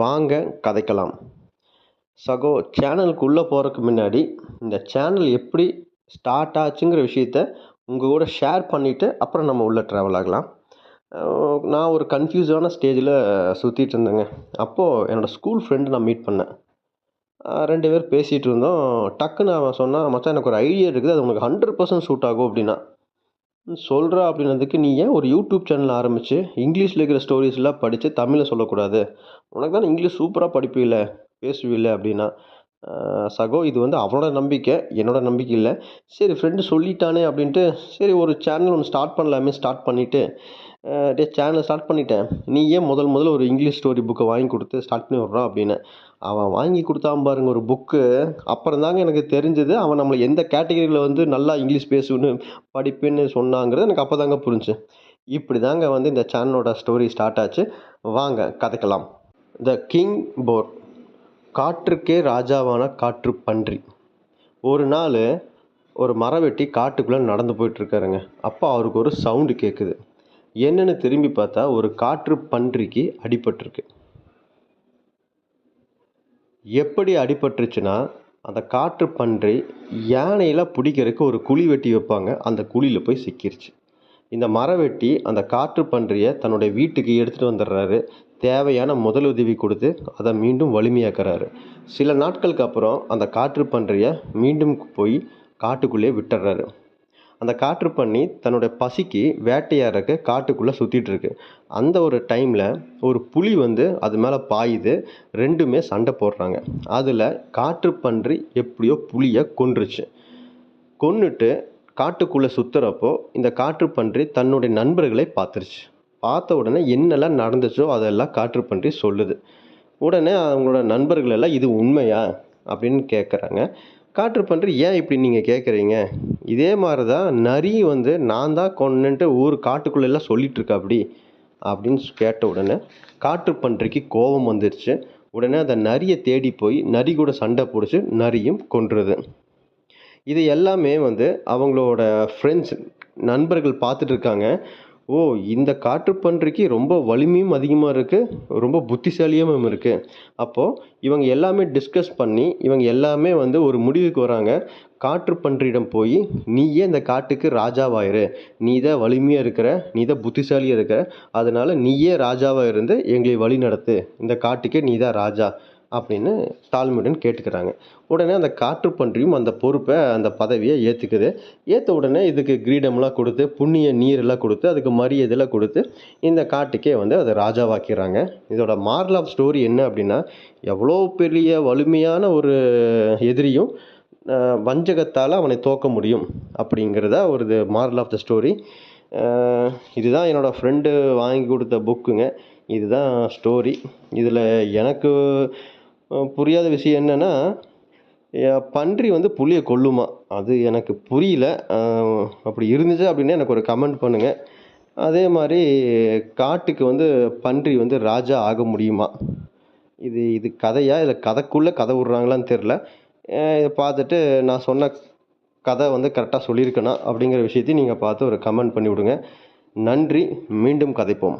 வாங்க கதைக்கலாம். சகோ சேனலுக்குள்ளே போகிறதுக்கு முன்னாடி இந்த சேனல் எப்படி ஸ்டார்ட் ஆச்சுங்கிற விஷயத்த உங்கள் கூட ஷேர் பண்ணிவிட்டு அப்புறம் நம்ம உள்ளே ட்ராவல் ஆகலாம். நான் ஒரு கன்ஃபியூஸான ஸ்டேஜில் சுற்றிட்டு இருந்தேங்க. அப்போது என்னோடய ஸ்கூல் ஃப்ரெண்டு நான் மீட் பண்ணேன். ரெண்டு பேர் பேசிகிட்டு இருந்தோம். டக்குன்னு அவன் சொன்னான் மச்சான் எனக்கு ஒரு ஐடியா இருக்குது. அது உனக்கு ஹண்ட்ரட் பர்சன்ட் சூட் ஆகும் அப்படின்னா. சொல்கிறா அப்படின்னதுக்கு நீ ஏன் ஒரு யூடியூப் சேனல் ஆரம்பித்து இங்கிலீஷில் இருக்கிற ஸ்டோரிஸ்லாம் படித்து தமிழில் சொல்லக்கூடாது. உனக்கு தான் இங்கிலீஷ் சூப்பராக படிப்பில்ல பேசுவில்ல அப்படின்னா. சகோ இது வந்து அவனோட நம்பிக்கை என்னோட நம்பிக்கை இல்லை. சரி ஃப்ரெண்டு சொல்லிட்டானே அப்படின்ட்டு சரி ஒரு சேனல் ஒன்று ஸ்டார்ட் பண்ணலாமே ஸ்டார்ட் பண்ணிவிட்டு டே சேனல் ஸ்டார்ட் பண்ணிட்டேன். நீ ஏன் முதல் முதல்ல ஒரு இங்கிலீஷ் ஸ்டோரி புக்கை வாங்கி கொடுத்து ஸ்டார்ட் பண்ணி விட்றான் அப்படின்னு. அவன் வாங்கி கொடுத்தான் பாருங்க ஒரு புக்கு அப்புறம் தாங்க எனக்கு தெரிஞ்சது அவன் நம்மளை எந்த கேட்டகரியில் வந்து நல்லா இங்கிலீஷ் பேசுன்னு படிப்புன்னு சொன்னாங்கிறது எனக்கு அப்போ தாங்க புரிஞ்சு. இப்படி தாங்க வந்து இந்த சேனலோட ஸ்டோரி ஸ்டார்ட் ஆச்சு. வாங்க கதைக்கலாம். த கிங் போர் காற்றுக்கே ராஜாவான காற்று பன்றி ஒரு நாள் ஒரு மரவெட்டி காட்டுக்குள்ளே நடந்து போயிட்டுருக்காருங்க. அப்போ அவருக்கு ஒரு சவுண்டு கேட்குது என்னன்னு திரும்பி பார்த்தா ஒரு காற்று பன்றிக்கு அடிபட்டிருக்கு. எப்படி அடிபட்டுருச்சுன்னா அந்த காற்று பன்றி யானையில் பிடிக்கிறதுக்கு ஒரு குழி வெட்டி வைப்பாங்க. அந்த குழியில் போய் சிக்கிருச்சு. இந்த மரவெட்டி அந்த காற்று பன்றியை தன்னுடைய வீட்டுக்கு எடுத்துகிட்டு வந்துடுறாரு. தேவையான முதலுதவி கொடுத்து அதை மீண்டும் வலிமையாக்குறாரு. சில நாட்களுக்கு அப்புறம் அந்த காற்று பன்றியை மீண்டும் போய் காட்டுக்குள்ளேயே விட்டுறாரு. அந்த காற்று தன்னுடைய பசிக்கு வேட்டையாடுறக்கு காட்டுக்குள்ளே சுற்றிட்டுருக்கு அந்த ஒரு டைமில் ஒரு புலி வந்து அது மேலே பாயுது. ரெண்டுமே சண்டை போடுறாங்க. அதில் காற்று பன்றி எப்படியோ புளியை கொன்றுச்சு. கொன்னுட்டு காட்டுக்குள்ளே சுற்றுறப்போ இந்த காற்று பன்றி தன்னுடைய நண்பர்களை பார்த்துருச்சு. பார்த்த உடனே என்னெல்லாம் நடந்துச்சோ அதெல்லாம் காற்று பன்றி சொல்லுது. உடனே அவங்களோட நண்பர்கள் எல்லாம் இது உண்மையா? அப்படின்னு கேட்குறாங்க காற்று பன்றி ஏன் இப்படி நீங்கள் கேட்குறீங்க இதே மாதிரி தான் நரி வந்து நான் தான் கொன்னுன்ட்டு ஊர் காட்டுக்குள்ளெல்லாம் சொல்லிட்டு அப்படி அப்படின்னு கேட்ட உடனே காற்று பன்றைக்கு கோபம் வந்துருச்சு. உடனே அந்த நரியை தேடி போய் நரி கூட சண்டை பிடிச்சி நரியும் கொன்றுது. இது எல்லாமே வந்து அவங்களோட ஃப்ரெண்ட்ஸ் நண்பர்கள் பார்த்துட்டு இருக்காங்க. ஓ இந்த காட்டுப்பன்றிக்கு ரொம்ப வலிமையும் அதிகமாக இருக்குது ரொம்ப புத்திசாலியாகவும் இருக்குது அப்போது இவங்க எல்லாமே டிஸ்கஸ் பண்ணி இவங்க எல்லாமே வந்து ஒரு முடிவுக்கு வராங்க. காட்டுப்பன்றியிடம் போய் நீயே இந்த காட்டுக்கு ராஜாவாயிரு. நீ தான் வலிமையாக இருக்கிற நீ தான் புத்திசாலியாக இருக்கிற. அதனால் நீயே ராஜாவாக இருந்து எங்களை வழி நடத்து இந்த காட்டுக்கே நீ தான் ராஜா. அப்படின்னு தாழ்மையுடன் கேட்டுக்கிறாங்க. உடனே அந்த காற்றுப்பன்றியும் அந்த பொறுப்பை அந்த பதவியை ஏற்றுக்குது ஏற்ற உடனே இதுக்கு கிரீடம்லாம் கொடுத்து புண்ணிய நீரெல்லாம் கொடுத்து அதுக்கு மரியாதைலாம் கொடுத்து இந்த காட்டுக்கே வந்து அதை ராஜாவாக்கிறாங்க இதோட மாரல் ஆஃப் ஸ்டோரி என்ன அப்படின்னா எவ்வளோ பெரிய வலிமையான ஒரு எதிரியும் வஞ்சகத்தால் அவனை தோக்க முடியும் அப்படிங்கிறத ஒரு இது மாரல் ஆஃப் த ஸ்டோரி இதுதான் என்னோடய ஃப்ரெண்டு வாங்கி கொடுத்த புக்குங்க இதுதான் ஸ்டோரி இதில் எனக்கு புரியாத விஷயம் என்னென்னா பன்றி வந்து புலியை கொல்லுமா? அது எனக்கு புரியல. அப்படி இருந்துச்சு அப்படின்னா எனக்கு ஒரு கமெண்ட் பண்ணுங்கள் அதே மாதிரி காட்டுக்கு வந்து பன்றி வந்து ராஜா ஆக முடியுமா? இது இது கதையா? இல்லை கதைக்குள்ளே கதை விட்றாங்களான்னு தெரில இதை பார்த்துட்டு நான் சொன்ன கதை வந்து கரெக்டாக சொல்லியிருக்கேனா அப்படிங்கிற விஷயத்தையும் நீங்கள் பார்த்து ஒரு கமெண்ட் பண்ணி விடுங்க நன்றி. மீண்டும் கதைப்போம்.